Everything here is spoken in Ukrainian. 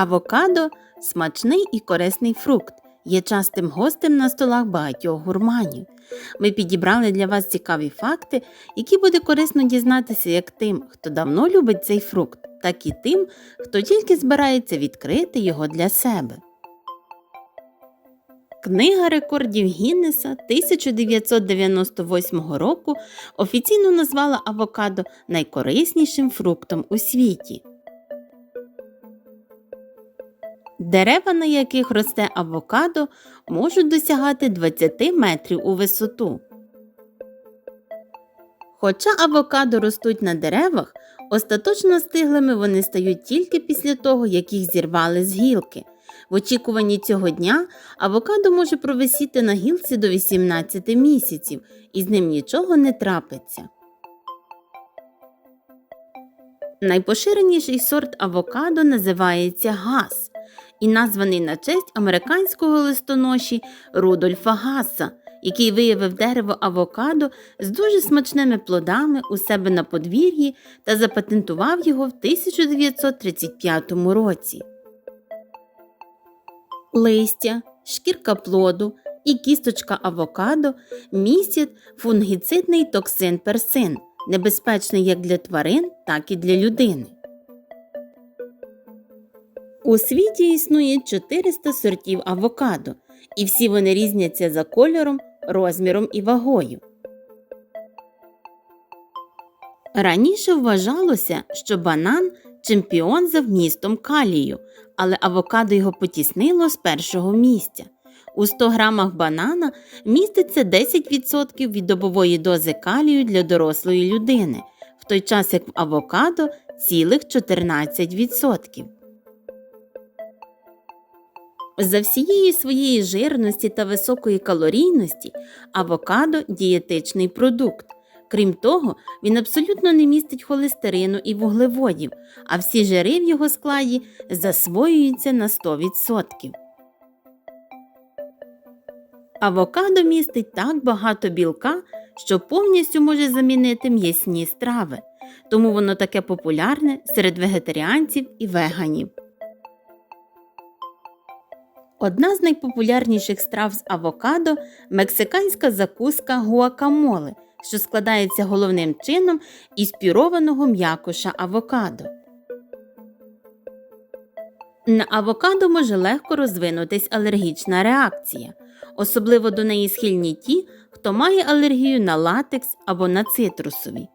Авокадо смачний і корисний фрукт, є частим гостем на столах багатьох гурманів. Ми підібрали для вас цікаві факти, які буде корисно дізнатися як тим, хто давно любить цей фрукт, так і тим, хто тільки збирається відкрити його для себе. Книга рекордів Гіннеса 1998 року офіційно назвала авокадо найкориснішим фруктом у світі. Дерева, на яких росте авокадо, можуть досягати 20 метрів у висоту. Хоча авокадо ростуть на деревах, остаточно стиглими вони стають тільки після того, як їх зірвали з гілки. В очікуванні цього дня авокадо може провисіти на гілці до 18 місяців, і з ним нічого не трапиться. Найпоширеніший сорт авокадо називається гас і названий на честь американського листоноші Рудольфа Гаса, який виявив дерево авокадо з дуже смачними плодами у себе на подвір'ї та запатентував його в 1935 році. Листя, шкірка плоду і кісточка авокадо містять фунгіцидний токсин персин, небезпечний як для тварин, так і для людини. У світі існує 400 сортів авокадо, і всі вони різняться за кольором, розміром і вагою. Раніше вважалося, що банан чемпіон за вмістом калію, але авокадо його потіснило з першого місця. У 100 грамах банана міститься 10% від добової дози калію для дорослої людини, в той час як в авокадо цілих 14%. За всієї своєї жирності та високої калорійності авокадо дієтичний продукт. Крім того, він абсолютно не містить холестерину і вуглеводів, а всі жири в його складі засвоюються на 100%. Авокадо містить так багато білка, що повністю може замінити м'ясні страви, тому воно таке популярне серед вегетаріанців і веганів. Одна з найпопулярніших страв з авокадо мексиканська закуска гуакамоле, що складається головним чином із пюрованого м'якоша авокадо. На авокадо може легко розвинутись алергічна реакція. Особливо до неї схильні ті, хто має алергію на латекс або на цитрусові.